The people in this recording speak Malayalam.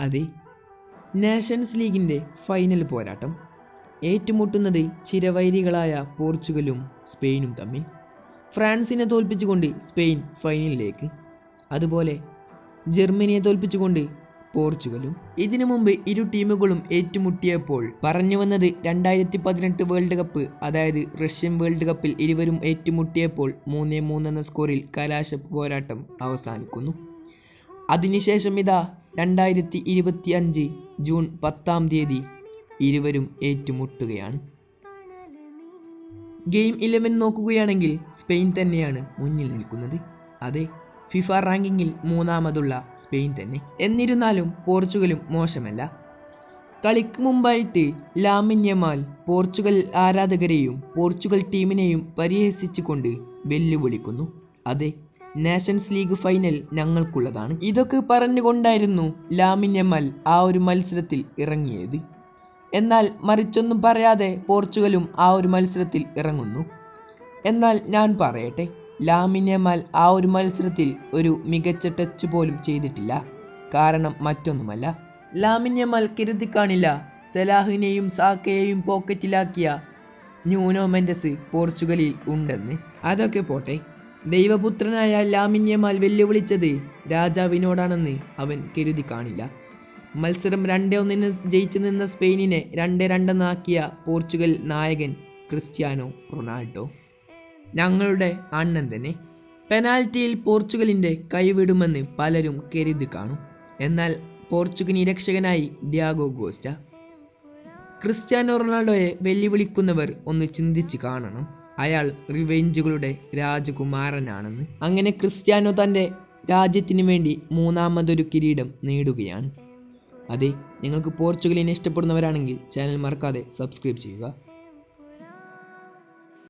അതെ. നാഷൻസ് ലീഗിന്റെ ഫൈനൽ പോരാട്ടം ഏറ്റുമുട്ടുന്നത് ചിരവൈരികളായ പോർച്ചുഗലും സ്പെയിനും തമ്മിൽ. ഫ്രാൻസിനെ തോൽപ്പിച്ചുകൊണ്ട് സ്പെയിൻ ഫൈനലിലേക്ക്. അതുപോലെ ജർമ്മനിയെ തോൽപ്പിച്ചുകൊണ്ട് പോർച്ചുഗലും. ഇതിനു മുമ്പ് ഇരു ടീമുകളും ഏറ്റുമുട്ടിയപ്പോൾ പറഞ്ഞു വന്നത് രണ്ടായിരത്തി പതിനെട്ട് വേൾഡ് കപ്പ് അതായത് റഷ്യൻ വേൾഡ് കപ്പിൽ ഇരുവരും ഏറ്റുമുട്ടിയപ്പോൾ മൂന്നേ മൂന്നെന്ന സ്കോറിൽ കലാശ പോരാട്ടം അവസാനിക്കുന്നു. അതിനുശേഷം ഇതാ രണ്ടായിരത്തി ഇരുപത്തി അഞ്ച് ജൂൺ പത്താം തീയതി ഇരുവരും ഏറ്റുമുട്ടുകയാണ്. ഗെയിം ഇലവൻ നോക്കുകയാണെങ്കിൽ സ്പെയിൻ തന്നെയാണ് മുന്നിൽ നിൽക്കുന്നത്. അതെ ഫിഫ റാങ്കിങ്ങിൽ മൂന്നാമതുള്ള സ്പെയിൻ തന്നെ. എന്നിരുന്നാലും പോർച്ചുഗലും മോശമല്ല. കളിക്ക് മുമ്പായിട്ട് ലാമിന്യമാൽ പോർച്ചുഗൽ ആരാധകരെയും പോർച്ചുഗൽ ടീമിനെയും പരിഹസിച്ചുകൊണ്ട് വെല്ലുവിളിക്കുന്നു. അതെ നാഷൻസ് ലീഗ് ഫൈനൽ ഞങ്ങൾക്കുള്ളതാണ്. ഇതൊക്കെ പറഞ്ഞുകൊണ്ടായിരുന്നു ലാമിൻ എമൽ ആ ഒരു മത്സരത്തിൽ ഇറങ്ങിയത്. എന്നാൽ മറിച്ചൊന്നും പറയാതെ പോർച്ചുഗലും ആ ഒരു മത്സരത്തിൽ ഇറങ്ങുന്നു. എന്നാൽ ഞാൻ പറയട്ടെ ലാമിൻ എമാൽ ആ ഒരു മത്സരത്തിൽ ഒരു മികച്ച ടച്ച് പോലും ചെയ്തിട്ടില്ല. കാരണം മറ്റൊന്നുമല്ല. ലാമിൻ എമാൽ കരുതി കാണില്ല. സലാഹിനെയും സാക്കയെയും പോക്കറ്റിലാക്കിയ ന്യൂനോ മെൻഡസ് പോർച്ചുഗലിൽ ഉണ്ടെന്ന്. അതൊക്കെ പോട്ടെ ദൈവപുത്രനായ ലാമിന്യമാൽ വെല്ലുവിളിച്ചത് രാജാവിനോടാണെന്ന് അവൻ കരുതി കാണില്ല. മത്സരം രണ്ടേ ഒന്നിന് ജയിച്ചു നിന്ന സ്പെയിനിനെ രണ്ട് രണ്ടെന്നാക്കിയ പോർച്ചുഗൽ നായകൻ ക്രിസ്ത്യാനോ റൊണാൾഡോ. ഞങ്ങളുടെ അണ്ണൻ തന്നെ പെനാൽറ്റിയിൽ പോർച്ചുഗലിന്റെ കൈവിടുമെന്ന് പലരും കരുതി കാണും. എന്നാൽ പോർച്ചുഗൽ നിരീക്ഷകനായി ഡിയാഗോ ഗോസ്റ്റ. ക്രിസ്ത്യാനോ റൊണാൾഡോയെ വെല്ലുവിളിക്കുന്നവർ ഒന്ന് ചിന്തിച്ച് കാണണം. അയാൾ റിവെഞ്ചുകളുടെ രാജകുമാരനാണെന്ന്. അങ്ങനെ ക്രിസ്ത്യാനോ തന്റെ രാജ്യത്തിന് വേണ്ടി മൂന്നാമതൊരു കിരീടം നേടുകയാണ്. അതെ നിങ്ങൾക്ക് പോർച്ചുഗലിനെ ഇഷ്ടപ്പെടുന്നവരാണെങ്കിൽ ചാനൽ മറക്കാതെ സബ്സ്ക്രൈബ് ചെയ്യുക.